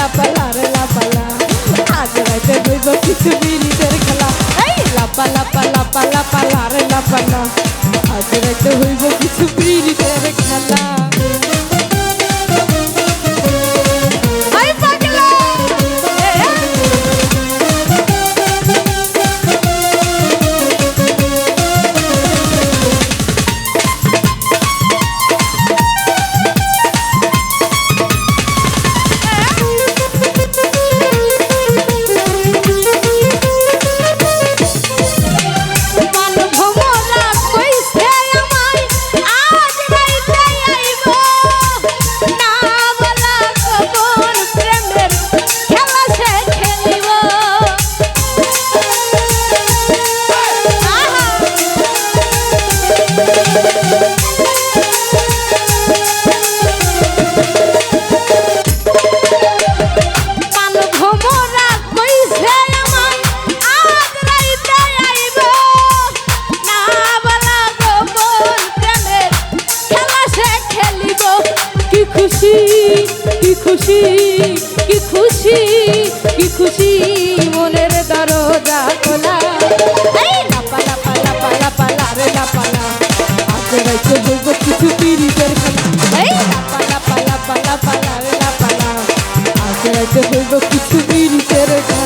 লাপালা রে লাপালা। আজ রাইতে বইব কিছু বিড়িদের খেলা। এই লাপা লাপা লাপা, লাপালা রে লাপালা। আজ রাইতে হইব কিছু বিড়িদের খেলা। খুশি, কি খুশি কি খুশি কি খুশি মনের দরজা খোলা। কিছু পিড়িতের খেলা। পালা পালা পালা পালা আজ রাইতে হইব কিছু পিড়িতের খেলা।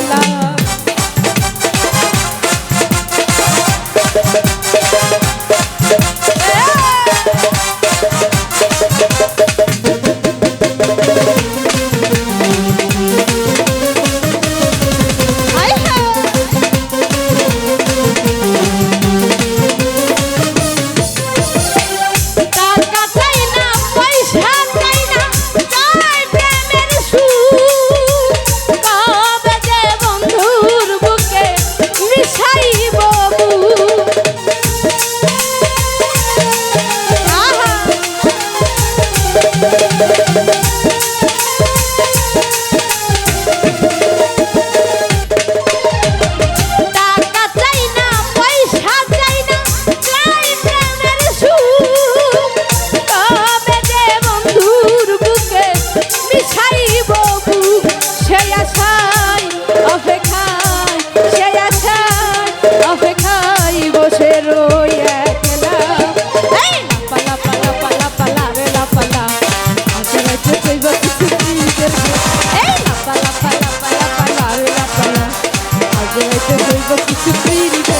There is a piece